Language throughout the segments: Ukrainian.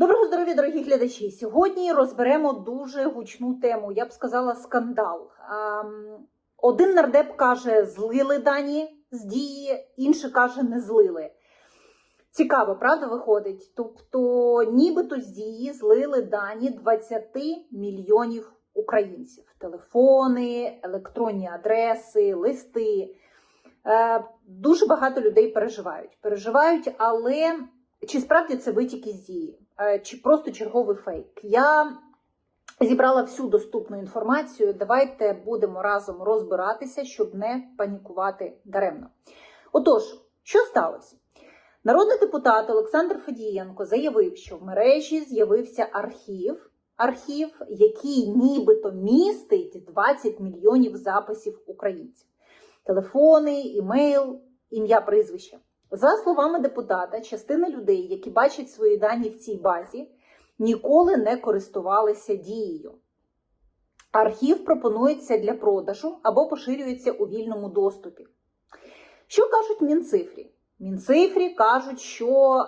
Доброго здоров'я, дорогі глядачі! Сьогодні розберемо дуже гучну тему, я б сказала, скандал. Ем, Один нардеп каже, злили дані з дії, інший каже, не злили. Цікаво, правда, виходить? Тобто, нібито з дії злили дані 20 мільйонів українців: телефони, електронні адреси, листи. Е, Дуже багато людей переживають. Переживають, але чи справді це витік із дії, чи просто черговий фейк? Я зібрала всю доступну інформацію. Давайте будемо разом розбиратися, щоб не панікувати даремно. Отож, що сталося? Народний депутат Олександр Федієнко заявив, що в мережі з'явився архів, архів, який нібито містить 20 мільйонів записів українців: телефони, імейл, ім'я, прізвище. За словами депутата, частина людей, які бачать свої дані в цій базі, ніколи не користувалися дією. Архів пропонується для продажу або поширюється у вільному доступі. Що кажуть Мінцифрі? Мінцифрі кажуть, що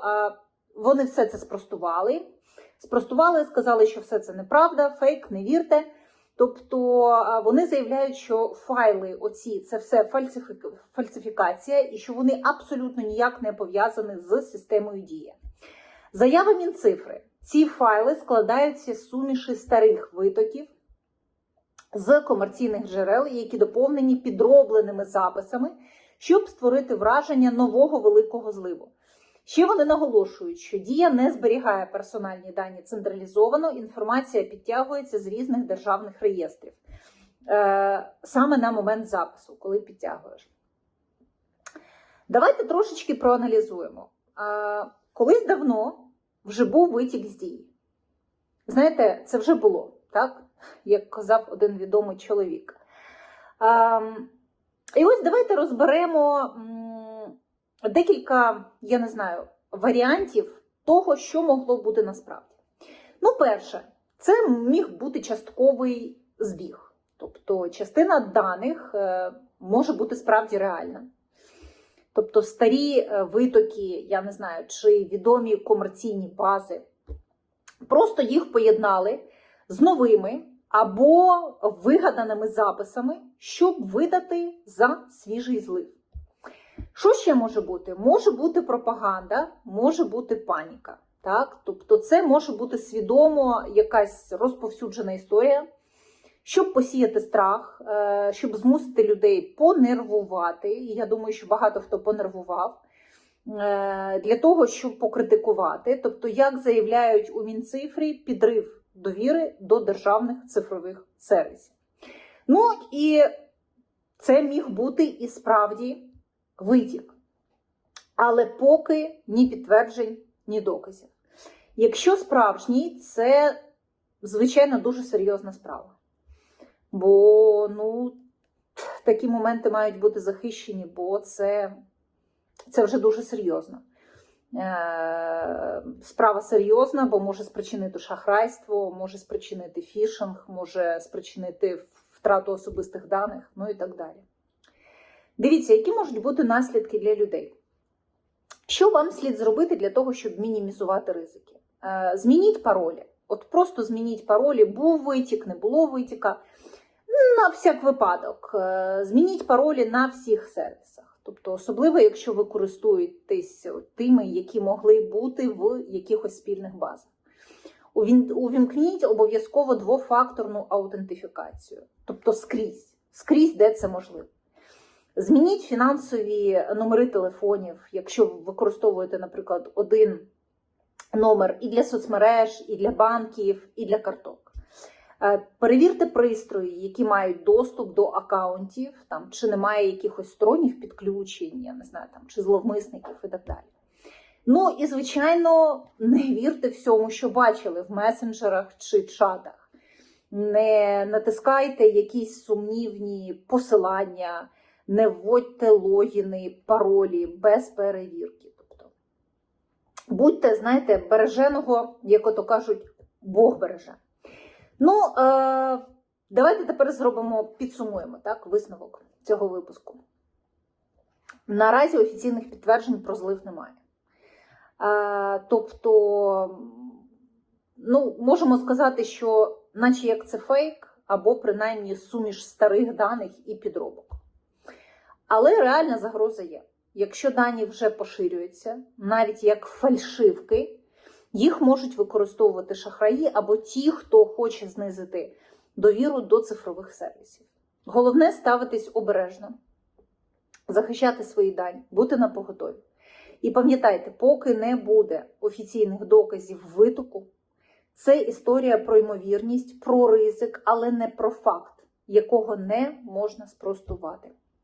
вони все це спростували. Спростували, сказали, що все це неправда, фейк, не вірте. Тобто е, вони заявляють, що файли оці це все фальсифік- фальсифікація, і що вони абсолютно ніяк не пов'язані з системою дія. Заява Мінцифри. Ці файли складаються з суміші старих витоків з комерційних джерел, які доповнені підробленими записами, щоб створити враження нового великого зливу. Ще вони наголошують, що дія не зберігає персональні дані централізовано, інформація підтягується з різних державних реєстрів е, саме на момент запису, коли підтягуєш. Давайте трошечки проаналізуємо. Е, колись давно вже був витік з дії. Знаєте, це вже було, так? Як казав один відомий чоловік. Ем, і ось давайте розберемо декілька, я не знаю, варіантів того, що могло бути насправді. Ну, перше, це міг бути частковий збіг. Тобто частина даних е, може бути справді реальна. Тобто старі е, витоки, я не знаю, чи відомі комерційні бази, просто їх поєднали з новими або вигаданими записами, щоб видати за свіжий злив. Що ще може бути? Може бути пропаганда, може бути паніка. Так? Тобто, це може бути свідомо якась розповсюджена історія, щоб посіяти страх, е, щоб змусити людей понервувати. І я думаю, що багато хто понервував. е, Для того, щоб покритикувати, тобто, як заявляють у Мінцифрі, підрив довіри до державних цифрових сервісів. Ну і це міг бути і справді витік. Але поки ні підтверджень, ні доказів. Якщо справжній, це, звичайно, дуже серйозна справа. Бо ну, такі моменти мають бути захищені, бо це, це вже дуже серйозно. Е, Справа серйозна, бо може спричинити шахрайство, може спричинити фішинг, може спричинити втрату особистих даних, ну і так далі. Дивіться, які можуть бути наслідки для людей. Що вам слід зробити для того, щоб мінімізувати ризики? Е, Змініть паролі. От просто змініть паролі, був витік, не було витіка. На всяк випадок. Е, Змініть паролі на всіх сервісах. Тобто, особливо, якщо ви користуєтесь тими, які могли бути в якихось спільних базах. Увімкніть обов'язково двофакторну аутентифікацію, тобто скрізь, скрізь, де це можливо. Змініть фінансові номери телефонів, якщо ви використовуєте, наприклад, один номер і для соцмереж, і для банків, і для карток. Е, Перевірте пристрої, які мають доступ до акаунтів, там, чи немає якихось сторонніх підключень, я не знаю, там, чи зловмисників і так далі. Ну і, звичайно, не вірте всьому, що бачили в месенджерах чи чатах. Не натискайте якісь сумнівні посилання, не вводьте логіни, паролі без перевірки. Тобто, будьте, знаєте, береженого, як ото кажуть, Бог береже. Ну, е, давайте тепер зробимо, підсумуємо так, висновок цього випуску. Наразі офіційних підтверджень про злив немає. Е, тобто можемо сказати, що наче як це фейк, або принаймні суміш старих даних і підробок. Але реальна загроза є. Якщо дані вже поширюються, навіть як фальшивки, їх можуть використовувати шахраї або ті, хто хоче знизити довіру до цифрових сервісів. Головне ставитись обережно, захищати свої дані, бути на поготові. І пам'ятайте, поки не буде офіційних доказів витоку, це історія про ймовірність, про ризик, але не про факт, якого не можна спростувати.